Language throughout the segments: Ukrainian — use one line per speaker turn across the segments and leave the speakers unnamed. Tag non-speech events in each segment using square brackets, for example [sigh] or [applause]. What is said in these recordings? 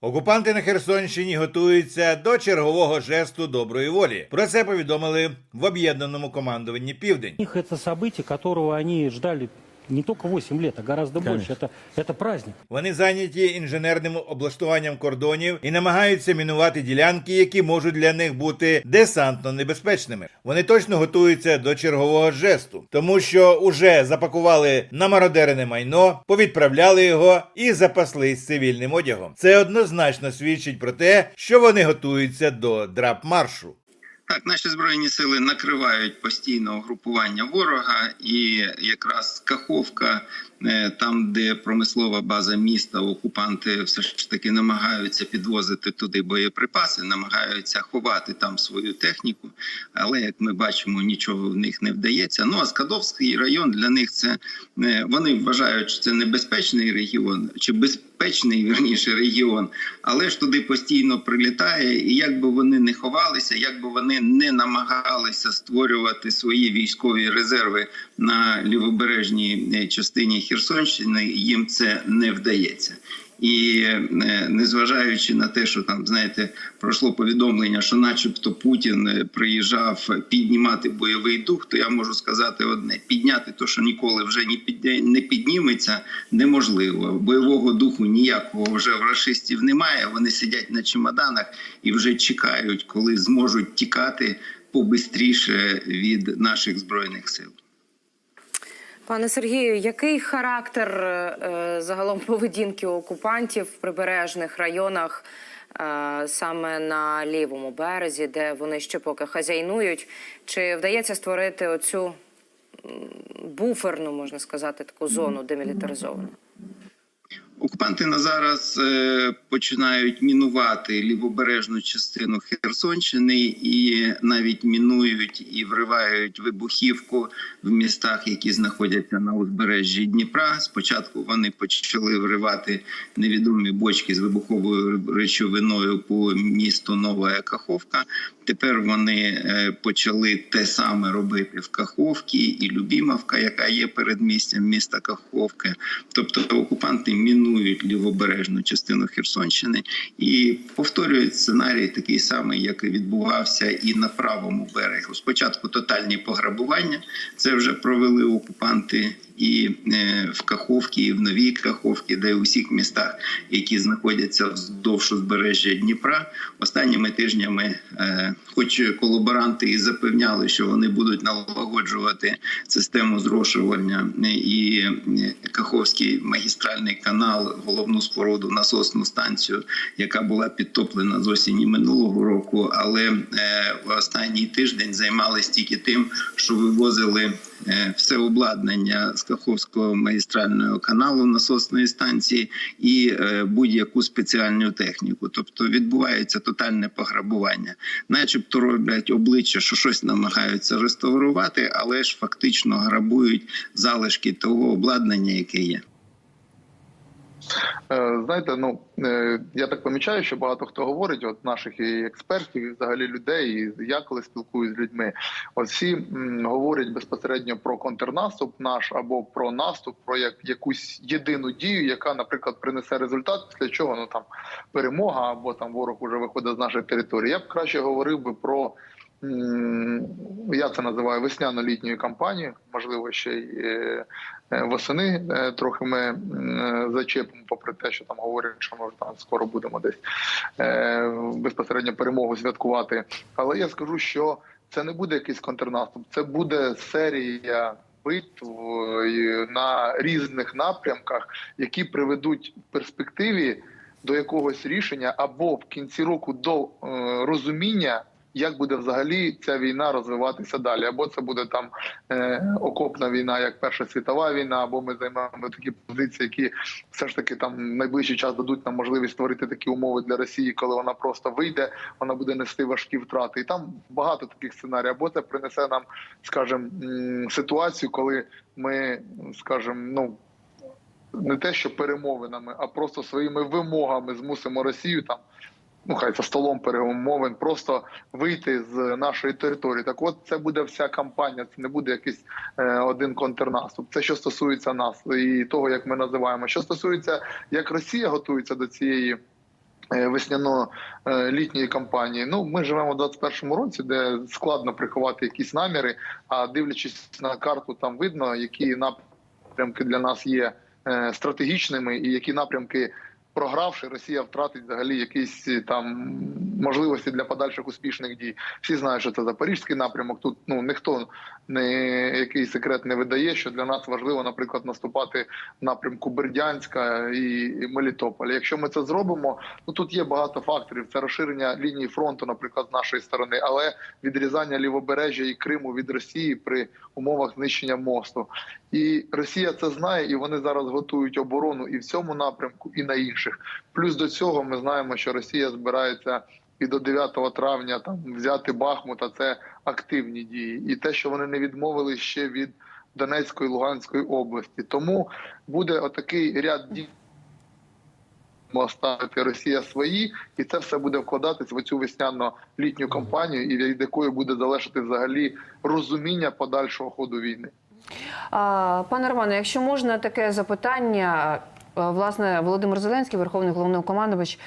Окупанти на Херсонщині готуються до чергового жесту доброї волі. Про це повідомили в об'єднаному командуванні Південь.
Це событие, которого они ждали не только 8 лет, а гораздо больше. Это, это праздник.
Вони зайняті інженерним облаштуванням кордонів і намагаються мінувати ділянки, які можуть для них бути десантно небезпечними. Вони точно готуються до чергового жесту, тому що уже запакували намародерене майно, повідправляли його і запаслись цивільним одягом. Це однозначно свідчить про те, що вони готуються до драп-маршу.
Так, наші збройні сили накривають постійно угрупування ворога, і якраз Каховка, е, там, де промислова база міста, окупанти все ж таки намагаються підвозити туди боєприпаси, намагаються ховати там свою техніку. Але як ми бачимо, нічого в них не вдається. Ну а Скадовський район для них це е, вони вважають, що це небезпечний регіон чи безпечний вірніше регіон, але ж туди постійно прилітає, і як би вони не ховалися, як би вони не намагалися створювати свої військові резерви на лівобережній е, частині Херсонщини, їм це не вдається. І е, незважаючи на те, що там знаєте, пройшло повідомлення, що, начебто, Путін е, приїжджав піднімати бойовий дух, то я можу сказати одне: підняти то, що ніколи вже не підня- не підніметься, неможливо. Бойового духу ніякого вже в рашистів немає. Вони сидять на чемоданах і вже чекають, коли зможуть тікати побистріше від наших збройних сил.
Пане Сергію, який характер е, загалом поведінки окупантів в прибережних районах е, саме на лівому березі, де вони ще поки хазяйнують? Чи вдається створити оцю буферну, можна сказати, таку зону демілітаризовану?
Окупанти на зараз е, починають мінувати лівобережну частину Херсонщини і навіть мінують і вривають вибухівку в містах, які знаходяться на узбережжі Дніпра. Спочатку вони почали вривати невідомі бочки з вибуховою речовиною по місту Нова Каховка. Тепер вони е, почали те саме робити в Каховці і Любімовка, яка є передмістям міста Каховки. Тобто окупанти мінують лівобережну частину Херсонщини і повторюють сценарій такий самий, як і відбувався і на правому берегу. Спочатку тотальні пограбування. Це вже провели окупанти і е, в Каховці, і в Новій Каховці, де у всіх містах, які знаходяться вздовж узбережжя Дніпра, останніми тижнями, е, хоч колаборанти і запевняли, що вони будуть налагоджувати систему зрошування е, і Каховський магістральний канал, головну споруду, насосну станцію, яка була підтоплена з осені минулого року, але останній тиждень займалися тільки тим, що вивозили все обладнання з Каховського магістрального каналу насосної станції і е, будь-яку спеціальну техніку. Тобто відбувається тотальне пограбування, начебто роблять обличчя, що щось намагаються реставрувати, але ж фактично грабують залишки того обладнання, яке є.
Е, Знаєте, ну е, я так помічаю, що багато хто говорить, от наших і експертів, і взагалі людей. І я коли спілкуюсь з людьми, от всі говорять безпосередньо про контрнаступ наш або про наступ, про як якусь єдину дію, яка, наприклад, принесе результат, після чого ну там перемога або там ворог уже виходить з нашої території. Я б краще говорив би про. Я це називаю весняно-літньою кампанією, можливо, ще й е, е, восени е, трохи ми зачепимо, попри те, що там говорять, що ми вже там скоро будемо десь безпосередньо перемогу святкувати. Але я скажу, що це не буде якийсь контрнаступ, це буде серія битв на різних напрямках, які приведуть в перспективі до якогось рішення або в кінці року до розуміння. Як буде взагалі ця війна розвиватися далі? Або це буде там е, окопна війна, як Перша світова війна, або ми займаємо такі позиції, які все ж таки там найближчий час дадуть нам можливість створити такі умови для Росії, коли вона просто вийде, вона буде нести важкі втрати. І там багато таких сценаріїв. Або це принесе нам, скажімо, ситуацію, коли ми, скажімо, ну не те, що перемовинами, а просто своїми вимогами змусимо Росію там. Ну, хай за столом перемовин, просто вийти з нашої території. Так, от це буде вся кампанія. Це не буде якийсь е, один контрнаступ. Це що стосується нас і того, як ми називаємо. Що стосується, як Росія готується до цієї е, Весняно-літньої кампанії. Ну, ми живемо в 21-му році, де складно приховати якісь наміри. А дивлячись на карту, там видно, які напрямки для нас є е, стратегічними, і які напрямки, програвши, Росія втратить взагалі якісь е, там можливості для подальших успішних дій. Всі знають, що це Запорізький напрямок. Тут ну ніхто не який секрет не видає, що для нас важливо, наприклад, наступати напрямку Бердянська і Мелітополя. Якщо ми це зробимо, ну тут є багато факторів. Це розширення лінії фронту, наприклад, з нашої сторони, але відрізання лівобережжя і Криму від Росії при умовах знищення мосту. І Росія це знає, і вони зараз готують оборону і в цьому напрямку, і на інших. Плюс до цього ми знаємо, що Росія збирається і до 9 травня там взяти Бахмут, а це активні дії, і те, що вони не відмовили ще від Донецької Луганської області. Тому буде отакий ряд дій. Ставити Росія свої, і це все буде вкладатись в цю весняно-літню кампанію, і від якої буде залежати взагалі розуміння подальшого ходу війни.
Пане Романе, якщо можна таке запитання. Е, Власне, Володимир Зеленський, Верховний головнокомандувач,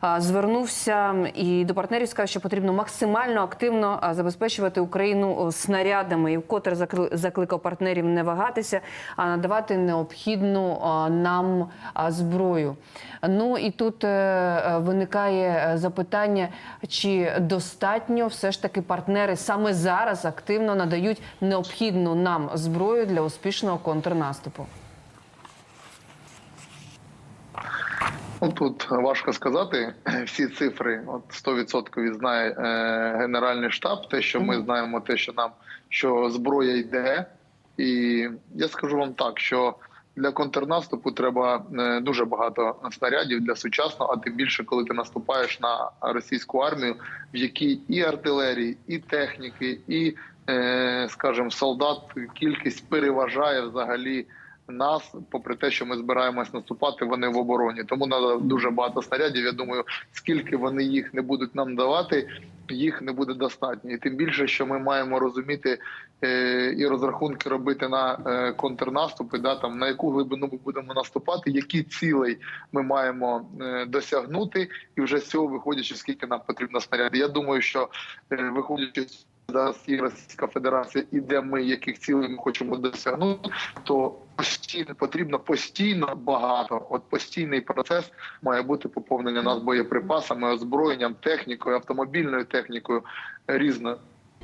а, звернувся і до партнерів сказав, що потрібно максимально активно забезпечувати Україну снарядами, і вкотре закли- закликав партнерів не вагатися, а надавати необхідну нам зброю. Ну і тут е, е, виникає е, запитання, чи достатньо все ж таки партнери саме зараз активно надають необхідну нам зброю для успішного контрнаступу.
Ну тут важко сказати [clears throat] всі цифри. От 100% знає е, Генеральний штаб. Те, що ми знаємо, те, що нам що зброя йде, і я скажу вам так, що для контрнаступу треба е, дуже багато снарядів для сучасного, а тим більше, коли ти наступаєш на російську армію, в якій і артилерії, і техніки, і, е, скажімо, солдат кількість переважає взагалі нас, попри те, що ми збираємось наступати, вони в обороні. Тому треба дуже багато снарядів. Я думаю, скільки вони їх не будуть нам давати, їх не буде достатньо. І тим більше, що ми маємо розуміти е, і розрахунки робити на е, контрнаступи, да там на яку глибину ми будемо наступати, які цілей ми маємо е, досягнути, і вже з цього виходячи, скільки нам потрібно снарядів. Я думаю, що виходячи з зараз і Російська Федерація, і де ми яких цілей ми хочемо досягнути, то постійно потрібно постійно багато. От постійний процес має бути поповнення нас боєприпасами, озброєнням, технікою, автомобільною технікою різною.